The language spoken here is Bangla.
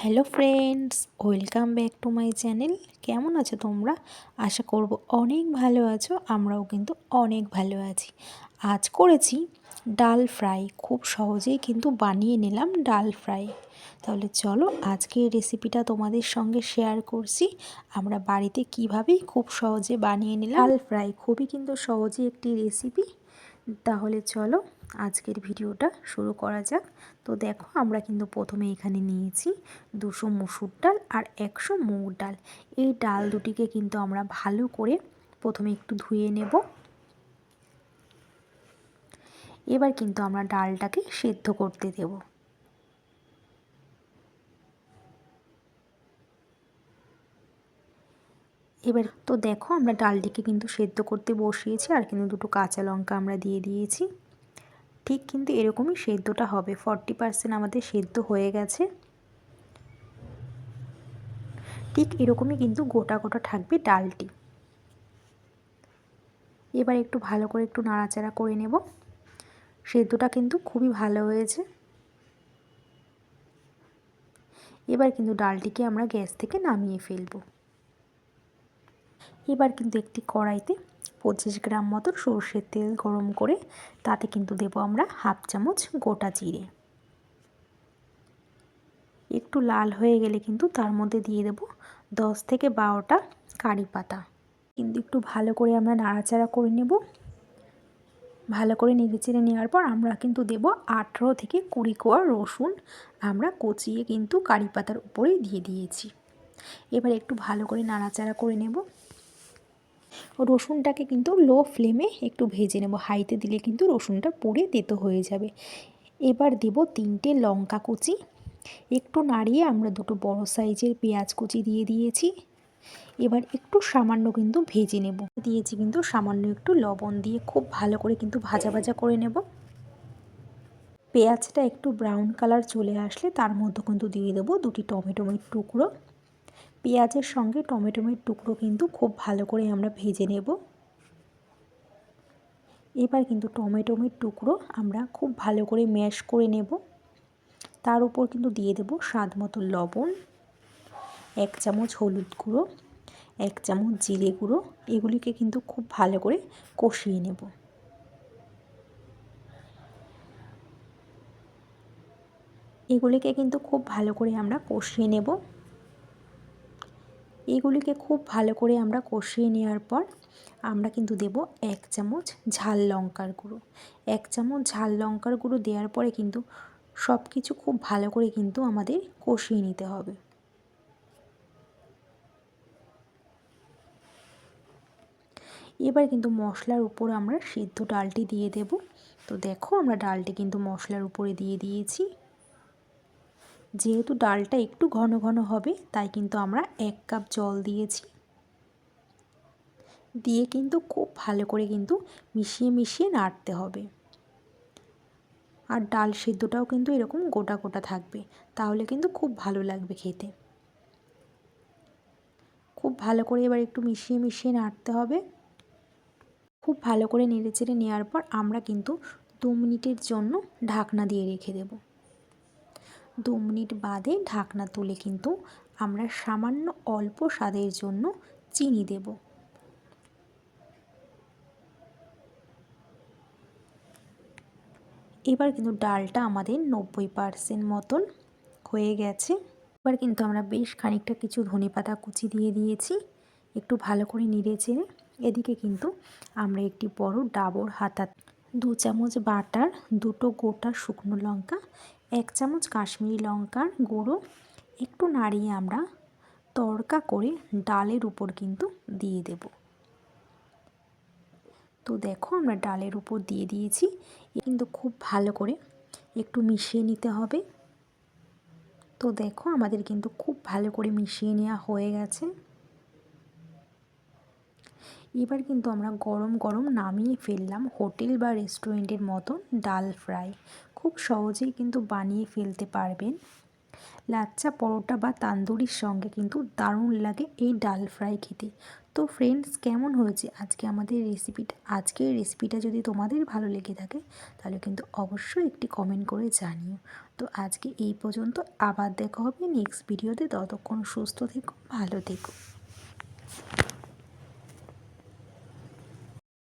Hello friends welcome back to my channel কেমন আছো তোমরা? আশা করব অনেক ভালো আছো, আমরাও কিন্তু অনেক ভালো আছি। আজ করেছি ডাল ফ্রাই। খুব সহজেই কিন্তু বানিয়ে নিলাম ডাল ফ্রাই। তাহলে চলো আজকে রেসিপিটা তোমাদের সঙ্গে শেয়ার করছি। আমরা বাড়িতে কিভাবেই খুব সহজে বানিয়ে নিলাম ডাল ফ্রাই। খুবই কিন্তু সহজে একটি রেসিপি তাহলে চলো আজকের ভিডিওটা শুরু করা যাক। তো দেখো, আমরা কিন্তু প্রথমে এখানে নিয়েছি দুশো মুসুর ডাল আর একশো মুগ ডাল। এই ডাল দুটিকে কিন্তু আমরা ভালো করে প্রথমে একটু ধুয়ে নেব। এবার কিন্তু আমরা ডালটাকে সেদ্ধ করতে দেব। এবার তো দেখো, আমরা ডালটিকে কিন্তু সেদ্ধ করতে বসিয়েছি, আর কিন্তু দুটো কাঁচা লঙ্কা আমরা দিয়ে দিয়েছি। ঠিক কিন্তু এরকমই সেদ্ধটা হবে। ফর্টি পারসেন্ট আমাদের সেদ্ধ হয়ে গেছে। ঠিক এরকমই কিন্তু গোটা গোটা থাকবে ডালটি। এবার একটু ভালো করে একটু নাড়াচাড়া করে নেব। সেদ্ধটা কিন্তু খুবই ভালো হয়েছে। এবার কিন্তু ডালটিকে আমরা গ্যাস থেকে নামিয়ে ফেলব। এবার কিন্তু একটি কড়াইতে পঁচিশ গ্রাম মতো সর্ষের তেল গরম করে তাতে কিন্তু দেব আমরা হাফ চামচ গোটা জিরে। একটু লাল হয়ে গেলে কিন্তু তার মধ্যে দিয়ে দেব দশ থেকে বারোটা কারি পাতা। কিন্তু একটু ভালো করে আমরা নাড়াচাড়া করে নেব। ভালো করে নেড়ে চেড়ে নেওয়ার পর আমরা কিন্তু দেব আঠেরো থেকে কুড়ি কোয়া রসুন আমরা কচিয়ে কিন্তু কারি পাতার উপরে দিয়ে দিয়েছি। এবার একটু ভালো করে নাড়াচাড়া করে নেব। রসুনটাকে কিন্তু লো ফ্লেমে একটু ভেজে নেব। হাইতে দিলে কিন্তু রসুনটা পুড়ে তেতো হয়ে যাবে। এবার দেব তিনটে লঙ্কা কুচি। একটু নাড়িয়ে আমরা দুটো বড় সাইজের পেঁয়াজ কুচি দিয়ে দিয়েছি। এবার একটু সামান্য কিন্তু ভেজে নেব। দিয়েছি কিন্তু সামান্য একটু লবণ দিয়ে খুব ভালো করে কিন্তু ভাজা ভাজা করে নেব। পেঁয়াজটা একটু ব্রাউন কালার চলে আসলে তার মধ্যে কিন্তু দিয়ে দেবো দুটি টমেটোমের টুকরো। পেঁয়াজের সঙ্গে টমেটোমের টুকরো কিন্তু খুব ভালো করে আমরা ভেজে নেব। এবার কিন্তু টমেটোমের টুকরো আমরা খুব ভালো করে ম্যাশ করে নেব। তার উপর কিন্তু দিয়ে দেব স্বাদ মতো লবণ, এক চামচ হলুদ গুঁড়ো, এক চামচ জিরে গুঁড়ো, এগুলিকে কিন্তু খুব ভালো করে কষিয়ে নেব। এগুলিকে কিন্তু খুব ভালো করে আমরা কষিয়ে নেব। এগুলিকে খুব ভালো করে আমরা কষিয়ে নেওয়ার পর আমরা কিন্তু দেব এক চামচ ঝাল লঙ্কার গুঁড়ো। এক চামচ ঝাল লঙ্কার গুঁড়ো দেওয়ার পরে কিন্তু সব কিছু খুব ভালো করে কিন্তু আমাদের কষিয়ে নিতে হবে। এবার কিন্তু মশলার উপর আমরা সিদ্ধ ডালটি দিয়ে দেব। তো দেখো আমরা ডালটি কিন্তু মশলার উপরে দিয়ে দিয়েছি। যেহেতু ডালটা একটু ঘন ঘন হবে, তাই কিন্তু আমরা এক কাপ জল দিয়েছি। দিয়ে কিন্তু খুব ভালো করে কিন্তু মিশিয়ে মিশিয়ে নাড়তে হবে। আর ডাল সিদ্ধটাও কিন্তু এরকম গোটা গোটা থাকবে, তাহলে কিন্তু খুব ভালো লাগবে খেতে। খুব ভালো করে এবার একটু মিশিয়ে মিশিয়ে নাড়তে হবে। খুব ভালো করে নেড়ে চেড়ে নেওয়ার পর আমরা কিন্তু দু মিনিটের জন্য ঢাকনা দিয়ে রেখে দেব। দু মিনিট বাদে ঢাকনা তুলে কিন্তু আমরা সামান্য অল্প স্বাদের জন্য চিনি দেব। এবার কিন্তু ডালটা আমাদের নব্বই পারসেন্ট মতন হয়ে গেছে। এবার কিন্তু আমরা বেশ খানিকটা কিছু ধনে পাতা কুচি দিয়ে দিয়েছি, একটু ভালো করে নেড়ে চেড়ে। এদিকে কিন্তু আমরা একটি বড় ডাবর হাতা, দু চামচ বাটার, দুটো গোটা শুকনো লঙ্কা এক চামচ কাশ্মীরি লঙ্কার গুঁড়ো, একটু নাড়িয়ে আমরা তড়কা করে ডালের উপর কিন্তু দিয়ে দেব। তো দেখো আমরা ডালের উপর দিয়ে দিয়েছি। কিন্তু খুব ভালো করে একটু মিশিয়ে নিতে হবে। তো দেখো আমাদের কিন্তু খুব ভালো করে মিশিয়ে নেওয়া হয়ে গেছে। এবার কিন্তু আমরা গরম গরম নামিয়ে ফেললাম হোটেল বা রেস্টুরেন্টের মতো ডাল ফ্রাই। খুব সহজেই কিন্তু বানিয়ে ফেলতে পারবেন। লাচ্চা পরোটা বা তান্দুরির সঙ্গে কিন্তু দারুণ লাগে এই ডাল ফ্রাই খেতে। তো ফ্রেন্ডস কেমন হয়েছে আজকে আমাদের রেসিপিটা আজকের রেসিপিটা যদি তোমাদের ভালো লেগে থাকে, তাহলে কিন্তু অবশ্যই একটি কমেন্ট করে জানিও। তো আজকে এই পর্যন্ত, আবার দেখা হবে নেক্সট ভিডিওতে ততক্ষণ সুস্থ থেকো, ভালো থেকো।